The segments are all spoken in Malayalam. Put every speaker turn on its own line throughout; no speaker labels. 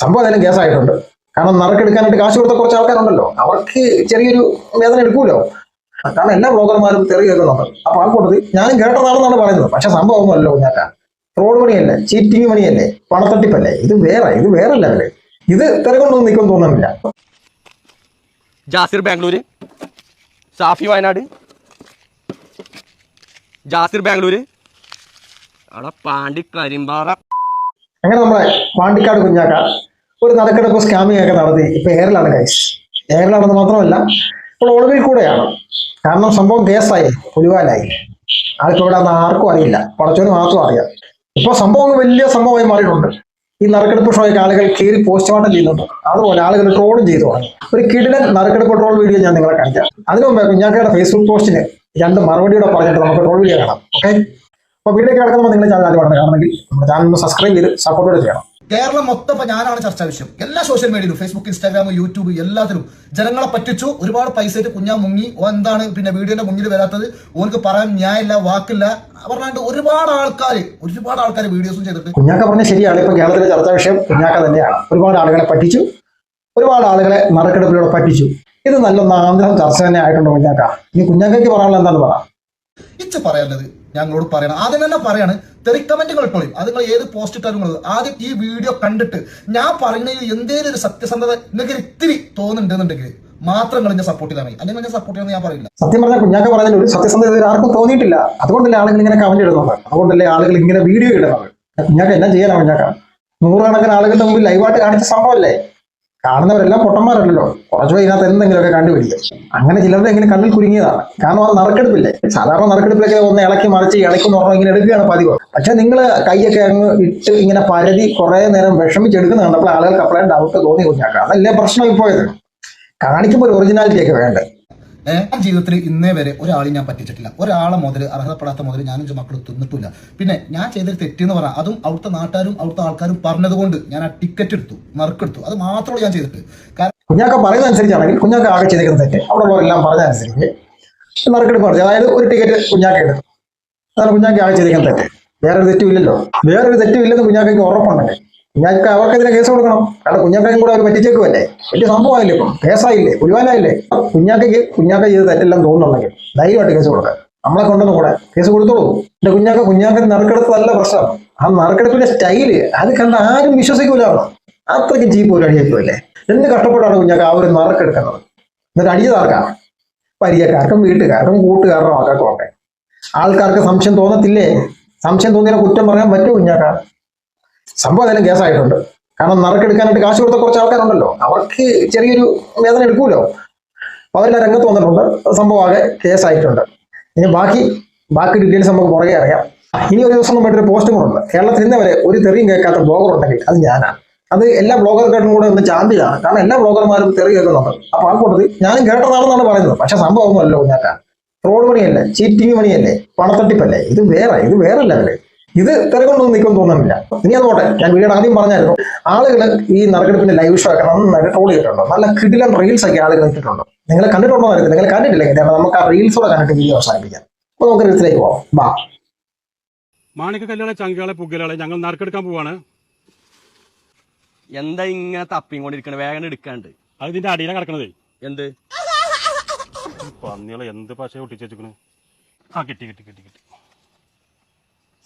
സംഭവം ഏതായാലും കേസായിട്ടുണ്ട് കാരണം നറുക്കെടുക്കാനായിട്ട് കാശ് കൊടുത്ത കുറച്ച് ആൾക്കാരുണ്ടല്ലോ. അവർക്ക് ചെറിയൊരു വേദന എടുക്കൂലോ? കാരണം എല്ലാ ബ്ലോഗർമാരും തെറി കേൾക്കുന്നുണ്ട്. അപ്പൊ ആ കൂട്ടത്തിൽ ഞാനും കേട്ടതാണെന്നാണ് പറയുന്നത്. പക്ഷെ സംഭവം അല്ലോ ഞാൻ റോഡ് പണിയല്ലേ ചീറ്റിംഗ് പണിയല്ലേ പണത്തട്ടിപ്പല്ലേ? ഇത് വേറെ ഇത് വേറെ ലെവൽ ഇത് തെറി കൊണ്ടൊന്നും നിൽക്കും തോന്നുന്നില്ല.
ജാസിർ ബാംഗ്ലൂര്. സാഫി വയനാട്. ജാസിർ ബാംഗ്ലൂര്. അവിടെ പാണ്ടി കരിമ്പാറ.
അങ്ങനെ നമ്മളെ പാണ്ടിക്കാട് കുഞ്ഞാക്ക ഒരു നടക്കെടുപ്പ് സ്കാമിംഗ് ഒക്കെ നടത്തി. ഇപ്പൊ എയറിലാണ് കൈസ് എയറിലാണെന്ന് മാത്രമല്ല ഇപ്പോൾ ഒളിവിൽ കൂടെയാണ്. കാരണം സംഭവം കേസായി പുലിവാലായി. ആൾക്ക് ഇവിടെ അന്ന് ആർക്കും അറിയില്ല. പടച്ചോന് മാത്രം അറിയാം. ഇപ്പൊ സംഭവം വലിയ സംഭവമായി മാറിയിട്ടുണ്ട്. ഈ നറുക്കെടുപ്പ് ഷോയ്ക്ക് ആളുകൾ കയറി പോസ്റ്റ്മോർട്ടം ചെയ്യുന്നുണ്ട്. അതുപോലെ ആളുകൾ ട്രോളും ചെയ്തു തുടങ്ങി. ഒരു കിടിലൻ നറുക്കെടുപ്പ് ട്രോൾ വീഡിയോ ഞാൻ നിങ്ങളെ കാണിക്കാം. അതിനു മുമ്പ് കുഞ്ഞാക്കയുടെ ഫേസ്ബുക്ക് പോസ്റ്റിന് രണ്ട് മറുപടിയോടെ പറഞ്ഞിട്ട് നമുക്ക് ട്രോൾ വീഡിയോ കാണാം. ഓക്കെ അപ്പൊ വീഡിയോ കിടക്കുമ്പോൾ നിങ്ങളുടെ ചാനൽ ആദ്യമാണ് കാണണമെങ്കിൽ നമ്മുടെ ചാനൽ സബ്സ്ക്രൈബ് ചെയ്ത് സപ്പോർട്ടോടെ ചെയ്യണം.
കേരളം മൊത്തം ഇപ്പൊ ഞാനാണ് ചർച്ചാ വിഷയം. എല്ലാ സോഷ്യൽ മീഡിയയിലും ഫേസ്ബുക്ക് ഇൻസ്റ്റാഗ്രാം യൂട്യൂബ് എല്ലാത്തിലും ജനങ്ങളെ പറ്റിച്ചു ഒരുപാട് പൈസ ആയിട്ട് കുഞ്ഞാ മുങ്ങി. ഓ എന്താണ് പിന്നെ വീഡിയോന്റെ മുന്നിൽ വരാത്തത്? ഓർക്ക് പറയാൻ ന്യായമില്ല വാക്കില്ല. പറഞ്ഞാണ്ട് ഒരുപാട് ആൾക്കാർ ഒരുപാട് ആൾക്കാർ വീഡിയോസും ചെയ്തിട്ട്
കുഞ്ഞാക്ക പറഞ്ഞ ശരിയാണ്. ഇപ്പൊ കേരളത്തിലെ ചർച്ചാ വിഷയം കുഞ്ഞാക്ക തന്നെയാണ്. ഒരുപാട് ആളുകളെ പറ്റിച്ചു. ഒരുപാട് ആളുകളെ നറുക്കെടുപ്പിലൂടെ പറ്റിച്ചു. ഇത് നല്ല നാന്തരം ചർച്ച തന്നെ ആയിട്ടുണ്ടോ കുഞ്ഞാക്ക. ഇനി കുഞ്ഞാക്കയ്ക്ക് പറയാനുള്ള എന്താണെന്ന് പറ.
ഇച്ച പറയാനുള്ളത് ഞങ്ങളോട് പറയണം. ആദ്യം തന്നെ പറയാണ് തെറി കമന്റുകൾ ഇട്ടോളി അത് നിങ്ങൾ ഏത് പോസ്റ്റ് ഇട്ടാലും ആദ്യം ഈ വീഡിയോ കണ്ടിട്ട് ഞാൻ പറയുന്നതിൽ എന്തേലും ഒരു സത്യസന്ധത നിങ്ങൾക്ക് ഇത്തിരി തോന്നുന്നുണ്ടെന്നുണ്ടെങ്കിൽ മാത്രം നിങ്ങൾ സപ്പോർട്ട് ചെയ്താൽ മതി. അല്ലെങ്കിൽ സപ്പോർട്ട് ചെയ്യാൻ ഞാൻ പറയില്ല.
സത്യം പറഞ്ഞാൽ കുഞ്ഞാക്ക പറഞ്ഞതിൽ ഒരു സത്യസന്ധത ആർക്കും തോന്നിയിട്ടില്ല. അതുകൊണ്ടല്ലേ ആളുകൾ ഇങ്ങനെ കമന്റ് ഇടുന്നത്? അതുകൊണ്ടല്ലേ ആളുകൾ ഇങ്ങനെ വീഡിയോ ഇടുന്നത്? കുഞ്ഞാക്ക എന്നാ ചെയ്യാനാ കുഞ്ഞാക്ക. നൂറുകണക്കിന് ആളുകളുടെ മുമ്പിൽ ലൈവായിട്ട് കാണിച്ച സംഭവമല്ലേ? കാണുന്നവരെല്ലാം പൊട്ടന്മാരല്ലോ കുറച്ച് പോയി ഇതിനകത്ത് എന്തെങ്കിലുമൊക്കെ കണ്ടുപിടിക്കും. അങ്ങനെ ചിലരുടെ ഇങ്ങനെ കണ്ണിൽ കുരുങ്ങിയതാണ്. കാരണം അത് നറുക്കെടുപ്പില്ലേ? സാധാരണ നറുക്കെടുപ്പിലൊക്കെ ഒന്ന് ഇളക്കി മറിച്ച് ഇളക്കി പറഞ്ഞാൽ ഇങ്ങനെ എടുക്കുകയാണ് പതിവ്. പക്ഷെ നിങ്ങൾ കൈയൊക്കെ അങ്ങ് ഇട്ട് ഇങ്ങനെ പരതി കുറെ നേരം വിഷമിച്ചെടുക്കുന്ന കണ്ടപ്പോൾ ആളുകൾക്ക് അപ്പോഴേ ഡൗട്ട് തോന്നി കുഞ്ഞാക്കാം അതല്ലേ പ്രശ്നം ഇപ്പോഴത് കാണിക്കുമ്പോൾ ഒരു ഒറിജിനാലിറ്റി ഒക്കെ വേണ്ടേ?
ഏഹ് ജീവിതത്തിൽ ഇന്നേ വരെ ഒരാളെ ഞാൻ പറ്റിച്ചിട്ടില്ല. ഒരാളെ മുതൽ അർഹതപ്പെടാത്ത മുതൽ ഞാനും മക്കൾ തിന്നിട്ടില്ല. പിന്നെ ഞാൻ ചെയ്തൊരു തെറ്റെന്ന് പറഞ്ഞാൽ അതും അവിടുത്തെ നാട്ടുകാരും അവിടുത്തെ ആൾക്കാരും പറഞ്ഞതുകൊണ്ട് ഞാൻ ആ ടിക്കറ്റ് എടുത്തു നറുക്കെടുത്തു. അത് മാത്രമേ ഞാൻ ചെയ്തിട്ട്
കുഞ്ഞാക്ക പറയുന്ന അനുസരിച്ചാണെങ്കിൽ കുഞ്ഞാക്ക ആകെ ചെയ്തിരിക്കുന്ന തെറ്റ്. അവിടെ ഉള്ളവരെല്ലാം പറഞ്ഞ അനുസരിച്ച് നറുക്കെടുപ്പ് നടത്തി അതായത് ഒരു ടിക്കറ്റ് കുഞ്ഞാക്ക എടുത്തു. അതാണ് കുഞ്ഞാക്ക ആകെ ചെയ്തിരിക്കുന്ന തെറ്റ്. വേറൊരു തെറ്റും ഇല്ലല്ലോ. വേറൊരു തെറ്റും ഇല്ലെന്ന് കുഞ്ഞാക്കയ്ക്ക് ഉറപ്പുണ്ടെങ്കിൽ കുഞ്ഞാക്ക അവർക്കെതിരെ കേസ് കൊടുക്കണം. കാരണം കുഞ്ഞാക്കയും കൂടെ അവർ പറ്റിച്ചേക്കുമല്ലേ വലിയ സംഭവമായില്ലേ ഇപ്പം. കേസായില്ലേ? പുലിവാലായില്ലേ കുഞ്ഞാക്കയ്ക്ക് കുഞ്ഞാക്ക ചെയ്ത് തെറ്റെല്ലാം തോന്നുന്നുണ്ടെങ്കിൽ ധൈര്യമായിട്ട് കേസ് കൊടുക്കാം. നമ്മളെ കൊണ്ടൊന്നും കൂടെ കേസ് കൊടുത്തോളൂ. എന്റെ കുഞ്ഞാക്ക കുഞ്ഞാക്ക നറുക്കെടുത്തതല്ല പ്രശ്നം. ആ നറുക്കെടുപ്പിന്റെ സ്റ്റൈൽ അത് കണ്ട ആരും വിശ്വസിക്കൂല. അത്രയ്ക്ക് ചീപ്പ് ഒരു അടിയാക്കുമല്ലേ എന്ത് കഷ്ടപ്പെട്ടാണ് കുഞ്ഞാക്ക ആ ഒരു നറുക്കെടുക്കുന്നത്? എന്നിട്ട് അടിച്ചതാർക്കാ പരിചയക്കാർക്കും വീട്ടുകാർക്കും കൂട്ടുകാർക്കും ആൾക്കാർക്കും ആൾക്കാർക്ക് സംശയം തോന്നത്തില്ലേ? സംശയം തോന്നിയാൽ കുറ്റം പറയാൻ പറ്റുമോ കുഞ്ഞാക്ക. സംഭവം അതിലും കേസായിട്ടുണ്ട് കാരണം നറുക്കെടുക്കാനായിട്ട് കാശ് കൊടുത്ത കുറച്ച് ആൾക്കാരുണ്ടല്ലോ. അവർക്ക് ചെറിയൊരു വേദന എടുക്കൂലോ? അപ്പൊ അവരെല്ലാം രംഗത്ത് വന്നിട്ടുണ്ട്. സംഭവം ആകെ കേസായിട്ടുണ്ട്. ഇനി ബാക്കി ബാക്കി ഡീറ്റെയിൽസ് നമുക്ക് പുറകെ അറിയാം. ഇനി ഒരു ദിവസം നമ്മുടെ ഒരു പോസ്റ്റും കൂടെ ഉണ്ട്. കേരളത്തിൽ ഇന്ന് വരെ ഒരു തെറിയും കേൾക്കാത്ത ബ്ലോഗർ ഉണ്ടെങ്കിൽ അത് ഞാനാണ് അത് എല്ലാ ബ്ലോഗർക്കായിട്ടും കൂടെ ഒന്ന് ചാമ്പ്യനാണ് കാരണം എല്ലാ ബ്ലോഗർമാരും തെറി കേൾക്കുന്നുണ്ട്. അപ്പൊ ആ കൂട്ടത്തിൽ ഞാനും കേട്ടതാണെന്നാണ് പറയുന്നത്. പക്ഷെ സംഭവം ഒന്നുമല്ലോ കുഞ്ഞാക്ക റോഡ് മണിയല്ലേ? ചീറ്റിംഗ് മണിയല്ലേ? പണത്തട്ടിപ്പല്ലേ? ഇത് വേറെ ഇത് വേറെ ലെവൽ ഇത് തിരക്കൊണ്ടൊന്നും നിൽക്കും തോന്നുന്നില്ല. ഇനി അത് പോട്ടെ. ഞാൻ വീഡിയോ ആദ്യം പറഞ്ഞായിരുന്നു ആളുകൾ ഈ നറുക്കെടുപ്പിന്റെ ലൈവ് ഷോ ഒക്കെ നന്നായിട്ട് ട്രോൾ ചെയ്തിട്ടുണ്ട് നല്ല കിടിലൻ റീൽസ് ഒക്കെ ആളുകൾ ഇട്ടിട്ടുണ്ട്. നിങ്ങൾ കണ്ടിട്ടുണ്ടോ എന്നറിയില്ല നിങ്ങൾ കണ്ടിട്ടില്ലെങ്കിൽ കാരണം നമുക്ക് ആ റീൽസോടെ കണ്ടിട്ട് വീഡിയോ അവസാനിപ്പിക്കാം. അപ്പൊ നമുക്ക് റീൽസിലേക്ക് പോവാം. ബാ.
മാണിക്ക കല്യാണ ചങ്കാളെ പുകലാളെ ഞങ്ങൾ നറുക്കെടുക്കാൻ പോവാണ്.
എന്താ ഇങ്ങനെ തപ്പിയും തപ്പിക്കൊണ്ടിരിക്കണ വേഗം എടുക്കാണ്ട്.
അത് ഇതിന്റെ അടിയിലെ കിടക്കണതേ.
എന്ത്?
പന്നികളെ എന്ത് പശ ഒട്ടിച്ചു ആ കിട്ടി കിട്ടി കിട്ടി കിട്ടി.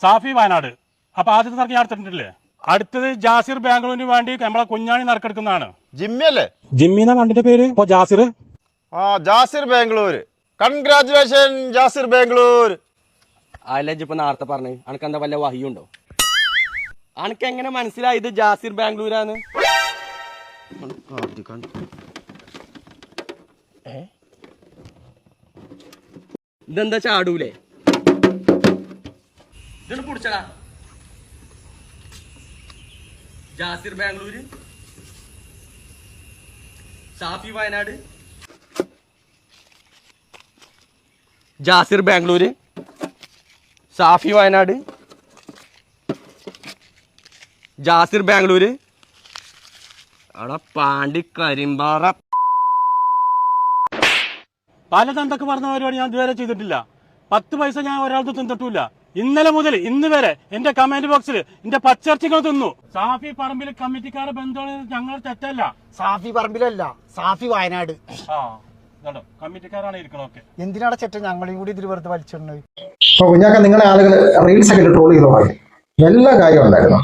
സാഫി വയനാട്. അപ്പൊ ആദ്യത്തെ നറുക്ക് ഞാൻ എടുത്തിട്ടില്ലേ? അടുത്തത് ജാസിർ ബാംഗ്ലൂരിന് വേണ്ടി നമ്മളെ കുഞ്ഞാണി നറുക്കെടുക്കുന്നതാണ്.
ജിമ്മി അല്ലേ?
ജിമ്മിന്ന കണ്ടിന്റെ പേര്? ഇപ്പൊ ജാസിർ.
ആ ജാസിർ ബാംഗ്ലൂർ കൺഗ്രാചുലേഷൻ ജാസിർ ബാംഗ്ലൂർ
അല്ല ഇപ്പൊ നേരത്തെ പറഞ്ഞു അനക്ക് എന്താ വല്ല വഹിയുണ്ടോ അനക്ക് എങ്ങനെ മനസ്സിലായത് ജാസിർ ബാംഗ്ലൂരാന്ന്? ഇതെന്താ ചാടൂലേ? ഇതൊന്ന് പിടിച്ചടാ ജാസിർ ബാംഗ്ലൂര്. സാഫി വയനാട്. ജാസിർ ബാംഗ്ലൂര്. സാഫി വയനാട്. ജാസിർ ബാംഗ്ലൂര്. അവിടെ പാണ്ടി കരിമ്പാറ.
പല തന്തൊക്കെ പറഞ്ഞ പരിപാടി ഞാൻ ഇതുവരെ ചെയ്തിട്ടില്ല. പത്ത് പൈസ ഞാൻ ഒരാൾക്ക് തിന്നിട്ടില്ല ഇന്നലെ മുതൽ ഇന്ന് വരെ എന്റെ കമന്റ് ബോക്സിൽ എന്റെ പച്ചർച്ചകൾ തിന്നു. സാഫി പറമ്പിൽ കമ്മിറ്റിക്കാരെ ബന്ധമുള്ള ഞങ്ങൾ തെറ്റല്ല.
സാഫി പറമ്പിലല്ല സാഫി വയനാട്.
കമ്മിറ്റിക്കാരാണ് ഇരിക്കണൊക്കെ
എന്തിനാണ് ചേട്ടൻ ഞങ്ങളെയും കൂടി ഇതിൽ വെറുതെ വലിച്ചിട്ടുണ്ട്
അപ്പൊ കുഞ്ഞാക്ക നിങ്ങളെ ആളുകൾ റീൽസ് ഒക്കെ ട്രോൾ ചെയ്തോളാം എല്ലാ കാര്യവും ഉണ്ടായിരുന്നു.